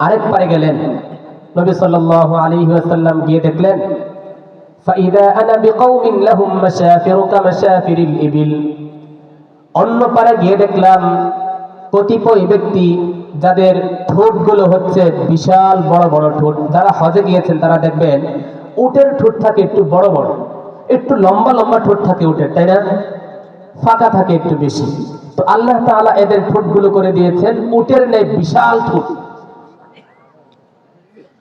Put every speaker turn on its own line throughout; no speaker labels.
আরেক পারে গেলেন নবী সাল্লাল্লাহু আলাইহি ওয়াসাল্লাম গিয়ে দেখলেন فإذا أنا بقوم لهم مشافر كمشافر الإبل অন্য পারে গিয়ে দেখলাম কতিপয় ব্যক্তি যাদের ঠোঁটগুলো হচ্ছে বিশাল বড় বড় ঠোঁট যারা হজে গিয়েছেন তারা দেখবেন উটের ঠোঁট থাকে একটু বড় বড় একটু লম্বা লম্বা ঠোঁট থাকে উটের তাই না ফাঁকা থাকে একটু বেশি তো আল্লাহ তাআলা এদের ঠোঁটগুলো করে দিয়েছেন উটের নেই বিশাল ঠোঁট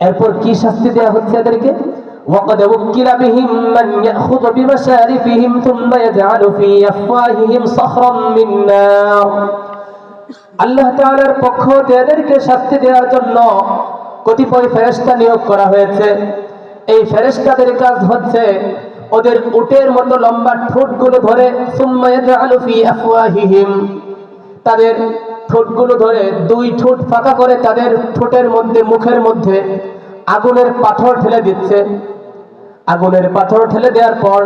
এরপর কি শাস্তি দেওয়া হচ্ছে এদেরকে وقد وكل بهم من يأخذ بمشارفهم ثم يجعل في أفواههم صخرا من نار আল্লাহ তাআলার পক্ষ হতে এদেরকে শাস্তি দেওয়ার জন্য কতিপয় ফেরেশতা নিয়োগ করা হয়েছে এই ফেরেশতাদের কাজ হচ্ছে ওদের উটের মতো লম্বা ঠোঁটগুলো ধরে সুম্মা ইয়াজআলু ফি আফওয়াহিহিম তাদের ঠোঁটগুলো ধরে দুই ঠোঁট ফাঁকা করে তাদের ঠোঁটের মধ্যে, মুখের মধ্যে আগুনের পাথর ঠেলে দিচ্ছে। আগুনের পাথর ঠেলে দেওয়ার পর,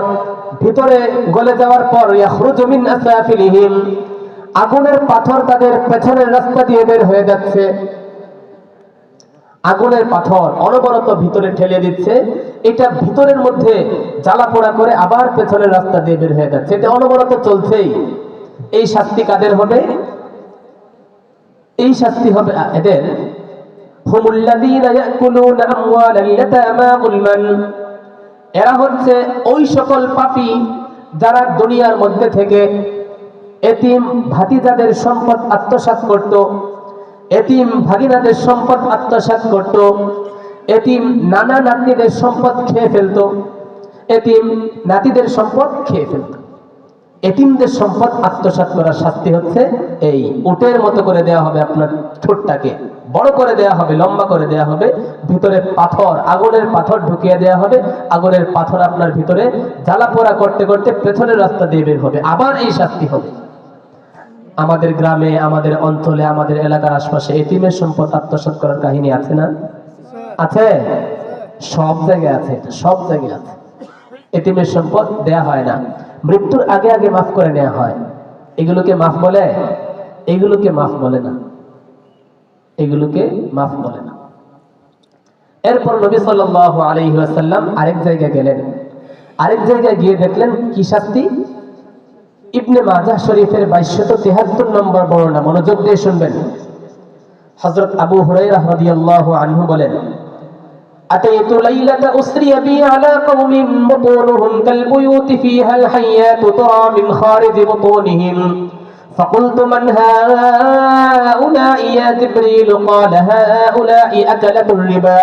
ভিতরে গলে যাওয়ার পর, ইয়াখরুজু মিন আসাফিলিহিম আগুনের পাথর তাদের পেছনের রাস্তা দিয়ে বের হয়ে যাচ্ছে। আগুনের পাথর অনবরত ভিতরে ঠেলে দিচ্ছে। এটা ভিতরের মধ্যে জ্বালা পোড়া করে আবার পেছনের রাস্তা দিয়ে বের হয়ে যাচ্ছে। এটা অনবরত চলছেই। এই শাস্তি কাদের হবে? এই শাস্তি হবে এদের। এরা হচ্ছে ওই সকল পাপী যারা দুনিয়ার মধ্যে থেকে এতিম ভাতিজাদের সম্পদ আত্মসাৎ করত, এতিম ভাগিনাদের সম্পদ আত্মসাৎ করত, এতিম নানা নাতনিদের সম্পদ খেয়ে ফেলতো, এতিম নাতিদের সম্পদ খেয়ে ফেলতো। এতিমদের সম্পদ আত্মসাৎ করার শাস্তি হচ্ছে এই উটের মতো করে দেয়া হবে আপনার ঠোঁটটাকে। বড় করে দেয়া হবে, লম্বা করে দেয়া হবে, ভিতরে পাথর, আগুনের পাথর ঢুকিয়ে দেয়া হবে, আগুনের পাথর আপনার ভিতরে জ্বালা পোড়া করতে করতে পেছনের রাস্তা দিয়ে বের হবে। আবার এই শাস্তি হবে। আমাদের গ্রামে, আমাদের অঞ্চলে, আমাদের এলাকার আশপাশে এতিমের সম্পদ আত্মসাৎ করার কাহিনী আছে না? আছে? সব জায়গায় আছে, সব জায়গায় আছে। এতিমের সম্পদ দেয়া হয় না। মৃত্যুর আগে আগে মাফ করে নেওয়া হয়। এগুলোকে মাফ বলে, এগুলোকে মাফ বলে না। এগুলোকে মাফ বলে না। এরপর নবী সাল্লাল্লাহু আলাইহি ওয়াসাল্লাম আরেক জায়গায় গেলেন। আরেক জায়গায় গিয়ে দেখলেন, কি শাস্তি? ইবনে মাজা শরীফের বাইশশত তেহাত্তর নম্বর বর্ণনা। মনোযোগ দিয়ে শুনবেন। হজরত আবু হুরায়রা রাদিয়াল্লাহু আনহু বলেন أتيت ليلة أسري بي على قوم بطونهم كالبيوت فيها الحيات ترى من خارج بطونهم. فقلت من هؤلاء يا جبريل؟ قال هؤلاء أكلة الربا.